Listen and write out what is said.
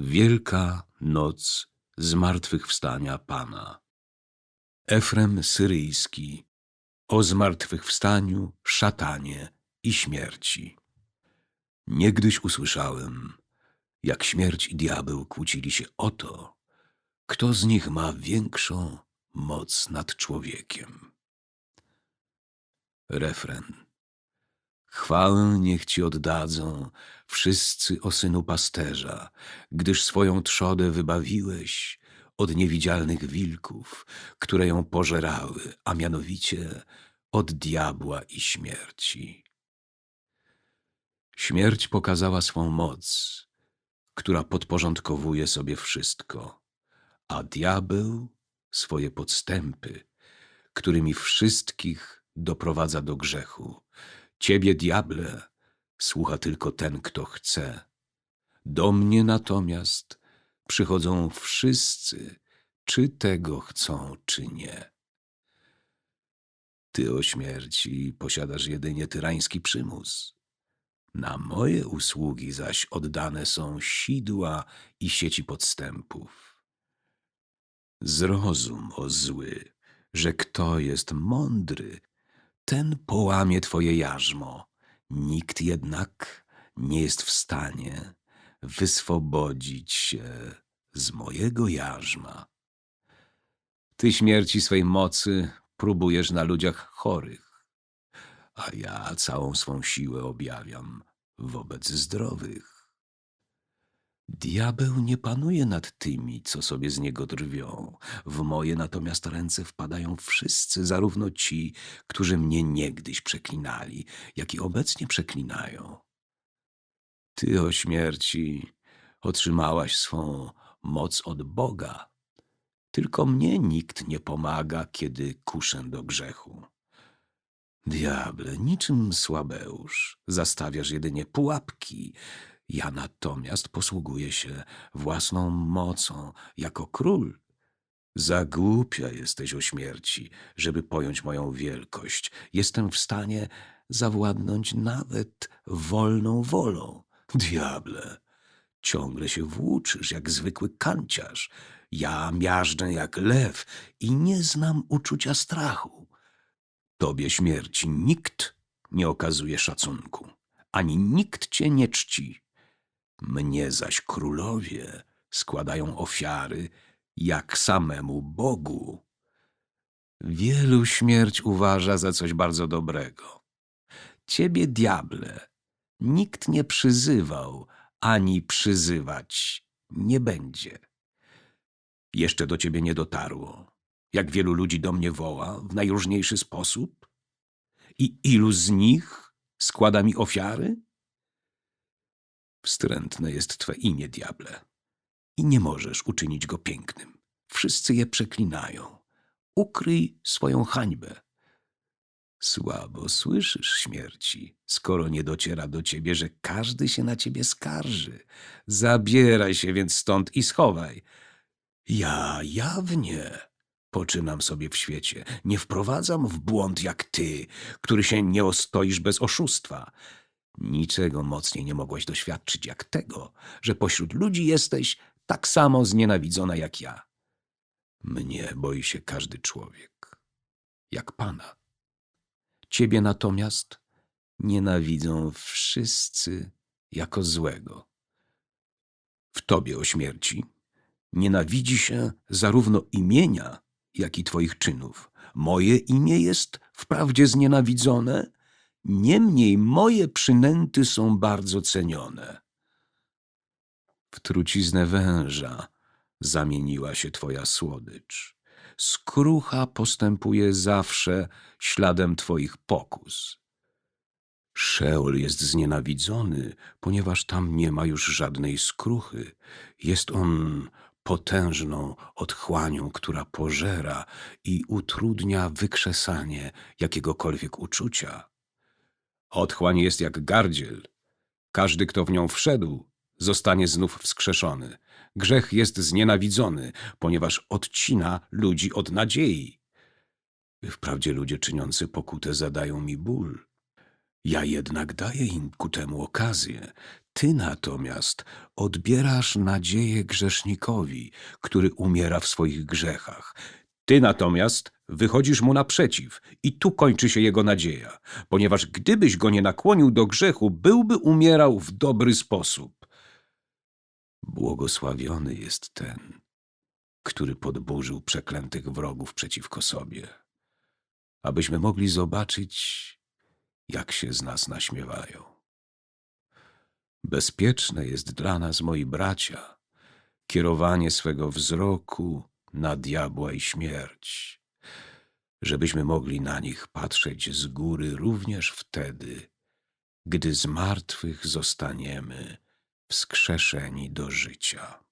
Wielka noc zmartwychwstania Pana. Efrem Syryjski o zmartwychwstaniu, szatanie i śmierci. Niegdyś usłyszałem, jak śmierć i diabeł kłócili się o to, kto z nich ma większą moc nad człowiekiem. Refren. Chwałę niech ci oddadzą wszyscy o synu pasterza, gdyż swoją trzodę wybawiłeś od niewidzialnych wilków, które ją pożerały, a mianowicie od diabła i śmierci. Śmierć pokazała swą moc, która podporządkowuje sobie wszystko, a diabeł swoje podstępy, którymi wszystkich doprowadza do grzechu. Ciebie, diable, słucha tylko ten, kto chce. Do mnie natomiast przychodzą wszyscy, czy tego chcą, czy nie. Ty o śmierci posiadasz jedynie tyrański przymus. Na moje usługi zaś oddane są sidła i sieci podstępów. Zrozum, o zły, że kto jest mądry, ten połamie twoje jarzmo. Nikt jednak nie jest w stanie wyswobodzić się z mojego jarzma. Ty śmierci swej mocy próbujesz na ludziach chorych, a ja całą swą siłę objawiam wobec zdrowych. Diabeł nie panuje nad tymi, co sobie z niego drwią. W moje natomiast ręce wpadają wszyscy, zarówno ci, którzy mnie niegdyś przeklinali, jak i obecnie przeklinają. Ty o śmierci otrzymałaś swą moc od Boga. Tylko mnie nikt nie pomaga, kiedy kuszę do grzechu. Diable, niczym słabeusz, zastawiasz jedynie pułapki. Ja natomiast posługuję się własną mocą jako król. Za głupia jesteś o śmierci, żeby pojąć moją wielkość. Jestem w stanie zawładnąć nawet wolną wolą. Diable, ciągle się włóczysz jak zwykły kanciarz. Ja miażdżę jak lew i nie znam uczucia strachu. Tobie śmierci nikt nie okazuje szacunku, ani nikt cię nie czci. Mnie zaś królowie składają ofiary jak samemu Bogu. Wielu śmierć uważa za coś bardzo dobrego. Ciebie, diable, nikt nie przyzywał, ani przyzywać nie będzie. Jeszcze do ciebie nie dotarło, jak wielu ludzi do mnie woła w najróżniejszy sposób? I ilu z nich składa mi ofiary? Wstrętne jest twe imię, diable, i nie możesz uczynić go pięknym. Wszyscy je przeklinają. Ukryj swoją hańbę. Słabo słyszysz śmierci, skoro nie dociera do ciebie, że każdy się na ciebie skarży. Zabieraj się więc stąd i schowaj. Ja jawnie poczynam sobie w świecie. Nie wprowadzam w błąd jak ty, który się nie ostoisz bez oszustwa. Niczego mocniej nie mogłeś doświadczyć jak tego, że pośród ludzi jesteś tak samo znienawidzona jak ja. Mnie boi się każdy człowiek, jak Pana. Ciebie natomiast nienawidzą wszyscy jako złego. W Tobie o śmierci nienawidzi się zarówno imienia, jak i Twoich czynów. Moje imię jest wprawdzie znienawidzone, niemniej moje przynęty są bardzo cenione. W truciznę węża zamieniła się Twoja słodycz. Skrucha postępuje zawsze śladem Twoich pokus. Szeol jest znienawidzony, ponieważ tam nie ma już żadnej skruchy. Jest on potężną otchłanią, która pożera i utrudnia wykrzesanie jakiegokolwiek uczucia. Otchłań jest jak gardziel. Każdy, kto w nią wszedł, zostanie znów wskrzeszony. Grzech jest znienawidzony, ponieważ odcina ludzi od nadziei. Wprawdzie ludzie czyniący pokutę zadają mi ból. Ja jednak daję im ku temu okazję. Ty natomiast odbierasz nadzieję grzesznikowi, który umiera w swoich grzechach. Ty natomiast wychodzisz mu naprzeciw i tu kończy się jego nadzieja, ponieważ gdybyś go nie nakłonił do grzechu, byłby umierał w dobry sposób. Błogosławiony jest ten, który podburzył przeklętych wrogów przeciwko sobie, abyśmy mogli zobaczyć, jak się z nas naśmiewają. Bezpieczne jest dla nas, moi bracia, kierowanie swego wzroku na diabła i śmierć, żebyśmy mogli na nich patrzeć z góry również wtedy, gdy z martwych zostaniemy wskrzeszeni do życia.